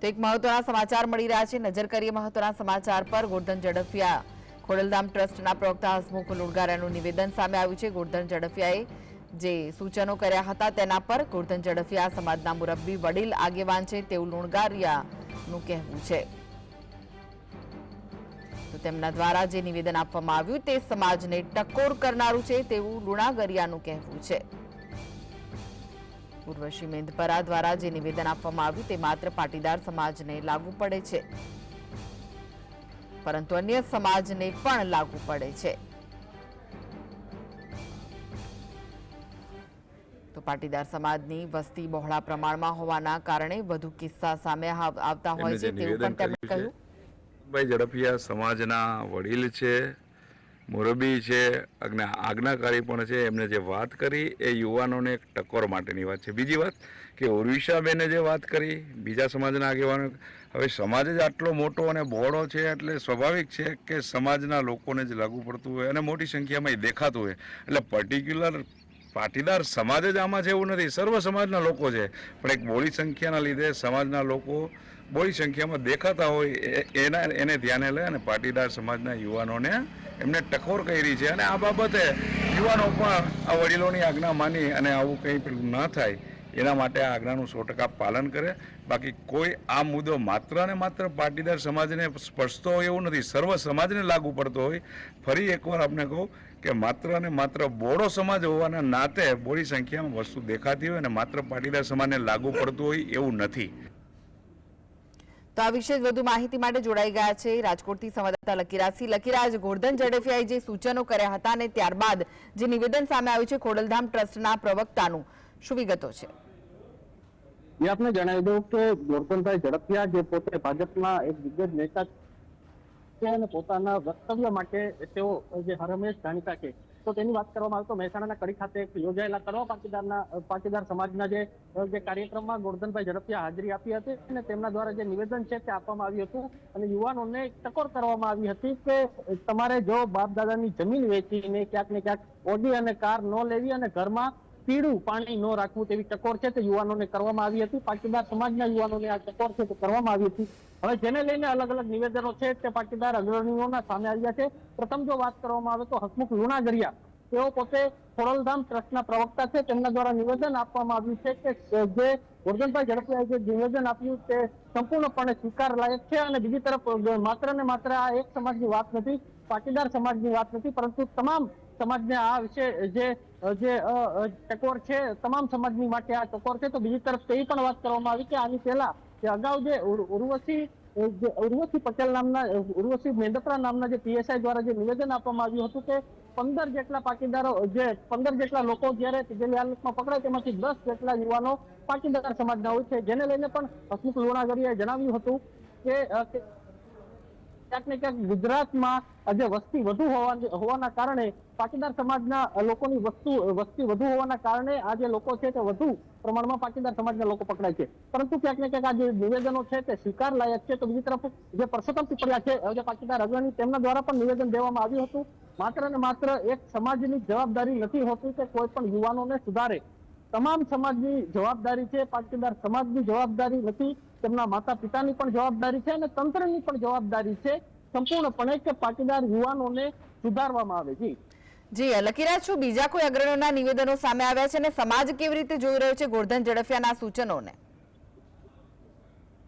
તો એક મહત્વના સમાચાર મળી રહ્યા છે. નજર કરીએ મહત્વના સમાચાર પર ગોરધન ઝડફિયા. ખોડલધામ ટ્રસ્ટના પ્રવક્તા હસમુખ લુણગારાનું નિવેદન સામે આવ્યું છે. ગોરધન ઝડફિયાએ જે સૂચનો કર્યા હતા તેના પર ગોરધન ઝડફિયા સમાજના મુરબ્બી, વડીલ, આગેવાન છે તેવું લુણગારિયાનું કહેવું છે. તો તેમના દ્વારા જે નિવેદન આપવામાં આવ્યું તે સમાજને ટકોર કરનારું છે તેવું લુણાગરિયાનું કહેવું છે. ઉર્વશી મેંદપરા દ્વારા જે નિવેદન આપવામાં આવ્યું તે માત્ર પાટીદાર સમાજને લાગુ પડે છે. પરંતુ અન્ય સમાજને પણ લાગુ પડે છે. તો પાટીદાર સમાજની વસ્તી બહોળા પ્રમાણમાં હોવાના કારણે વધુ કિસ્સા સામે આવતા હોય છે તેવું પણ તેમણે કહ્યું. ભાઈ ઝડપિયા સમાજના વડીલ છે. મુરબી છે આજ્ઞાકારી પણ છે. એમને જે વાત કરી એ યુવાનોને એક ટકોર માટેની વાત છે. બીજી વાત કે ઉર્વિશાબેને જે વાત કરી, બીજા સમાજના આગેવાનો, હવે સમાજ જ આટલો મોટો અને બહોળો છે એટલે સ્વાભાવિક છે કે સમાજના લોકોને જ લાગુ પડતું હોય અને મોટી સંખ્યામાં એ દેખાતું હોય. એટલે પર્ટિક્યુલર પાટીદાર સમાજ જ આમાં છે એવું નથી. સર્વ સમાજના લોકો છે. પણ એક બોળી સંખ્યાના લીધે સમાજના લોકો બોળી સંખ્યામાં દેખાતા હોય એના, એને ધ્યાને લઈ અને પાટીદાર સમાજના યુવાનોને એમને ટકોર કરી છે અને આ બાબતે યુવાનો પણ આ વડીલોની આજ્ઞા માની અને આવું કંઈ પેલું ન થાય, એના માટે આ આજ્ઞાનું સો ટકા પાલન કરે. બાકી કોઈ આ મુદ્દો માત્ર ને માત્ર પાટીદાર સમાજને સ્પર્શતો હોય એવું નથી. સર્વ સમાજને લાગુ પડતો હોય. ફરી એકવાર આપને કહું કે માત્ર ને માત્ર બોડો સમાજ હોવાના નાતે બોડી સંખ્યામાં વસ્તુ દેખાતી હોય અને માત્ર પાટીદાર સમાજને લાગુ પડતું હોય એવું નથી. તો આ વિશે વધુ માહિતી માટે જોડાઈ ગયા છે રાજકોટથી સંવાદદાતા લકીરાજસિંહ લકીરાજ, ગોરધન ઝડફિયાએ જે સૂચનો કર્યા હતા અને ત્યારબાદ જે નિવેદન સામે આવ્યું છે ખોડલધામ ટ્રસ્ટના પ્રવક્તાનું, શું વિગતો છે? એ આપને જણાવી દઉં કે ગોરધનભાઈ ઝડપિયા જે પોતે ભાજપના એક દિગ્ગજ નેતા છે અને પોતાના વક્તવ્ય માટે તેઓ જે હરમેશ જાણીતા છે તો તેની વાત કરવામાં આવે તો મહેસાણાના કડી ખાતે યોજાયેલા કરવા પાટીદારના પાટીદાર સમાજના જે જે કાર્યક્રમમાં ગોરધનભાઈ ઝડપિયા હાજરી આપી હતી અને તેમના દ્વારા જે નિવેદન છે તે આપવામાં આવ્યું હતું અને યુવાનોને ટકોર કરવામાં આવી હતી કે તમારે જો બાપ દાદાની જમીન વેચીને ક્યાંક ને ક્યાંક ઓડી અને કાર ન લેવી અને ઘરમાં પીળું પાણી ન રાખવું તેવી ટકોર છે તે યુવાનોને કરવામાં આવી હતી. પાટીદાર સમાજના યુવાનોને આ ટકોર છે તે કરવામાં આવી હતી. હવે જેને લઈને અલગ અલગ નિવેદનો છે તે પાટીદાર અગ્રણીઓના સામે આવ્યા છે. પ્રથમ જો વાત કરવામાં આવે તો હસમુખ લુણાગરિયા, તેઓ પોતે ખોડલધામ ટ્રસ્ટના પ્રવક્તા છે. તેમના દ્વારા નિવેદન આપવામાં આવ્યું છે કે જે ગોરધનભાઈ ઝડપિયાએ જે નિવેદન આપ્યું તે સંપૂર્ણપણે સ્વીકાર લાયક છે અને બીજી તરફ માત્ર ને માત્ર આ એક સમાજની વાત નથી, પાટીદાર સમાજની વાત નથી, પરંતુ તમામ સમાજને આ વિશે જે જે ટકોર છે, તમામ સમાજની માટે આ ટકોર છે. તો બીજી તરફ તેવી પણ વાત કરવામાં આવી કે આની પહેલા કે અગાઉ જે ઉર્વશી જે ઉર્વશી પટેલ નામના ઉર્વશી મેંદપરા નામના જે પીએસઆઈ દ્વારા જે નિવેદન આપવામાં આવ્યું હતું કે પંદર જેટલા પાટીદારો, જે પંદર જેટલા લોકો જ્યારે તિજેલી હાલતમાં પકડાય તેમાંથી દસ જેટલા યુવાનો પાટીદાર સમાજના હોય છે. જેને લઈને પણ હસમુખ લુણાગરિયાએ જણાવ્યું હતું કે ક્યાંક ને ક્યાંક ગુજરાતમાં આજે વસ્તી વધુ હોવાના કારણે પાટીદાર સમાજના લોકોની વસ્તુ વસ્તી વધુ હોવાના કારણે આ જે લોકો છે તે વધુ પ્રમાણમાં પાટીદાર સમાજના લોકો પકડાય છે. પરંતુ ક્યાંક ને ક્યાંક આ જે નિવેદનો છે તે સ્વીકાર લાયક છે, તો બીજી તરફ જે પરસોત્તમ પીપળિયા છે, જે પાટીદાર અગ્રણી, તેમના દ્વારા પણ નિવેદન દેવામાં આવ્યું હતું. માત્ર ને માત્ર એક સમાજની જવાબદારી નથી હોતી કે કોઈ પણ યુવાનોને સુધારે. તમામ સમાજની જવાબદારી છે. પાટીદાર સમાજની જવાબદારી નથી. તેમના માતા પિતાની પણ જવાબદારી છે અને તંત્રની પણ જવાબદારી છે. સંપૂર્ણપણે કે પાટીદાર યુવાનોને સુધારવામાં આવે જી જી લકીરાજ શું બીજા કોઈ અગ્રણીઓના નિવેદનો સામે આવ્યા છે અને સમાજ કેવી રીતે જોઈ રહ્યો છે ગોરધન ઝડફિયાના સૂચનોને?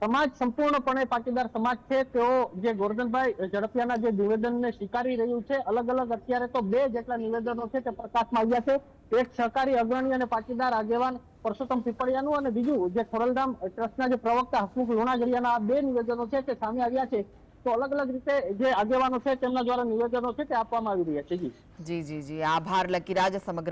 સમાજ સંપૂર્ણપણે પાટીદાર સમાજ છે. તેઓ જે ગોરધનભાઈ ઝડપિયાના જે નિવેદનને સ્વીકારી રહ્યું છે અલગ અલગ અત્યારે તો બે જેટલા નિવેદનો છે તે પ્રકાશમાં આવ્યા છે. એક સહકારી અગ્રણી અને પાટીદાર આગેવાન પરસોત્તમ પીપળિયાનું અને બીજું જે ખોરલધામ ટ્રસ્ટના જે પ્રવક્તા હસમુખ લુણાગરિયાના આ બે નિવેદનો છે તે સામે આવ્યા છે. તો અલગ અલગ રીતે જે આગેવાનો છે તેમના દ્વારા નિવેદનો છે તે આપવામાં આવી રહ્યા છે. જી. જી જી આભાર લકીરાજ સમગ્ર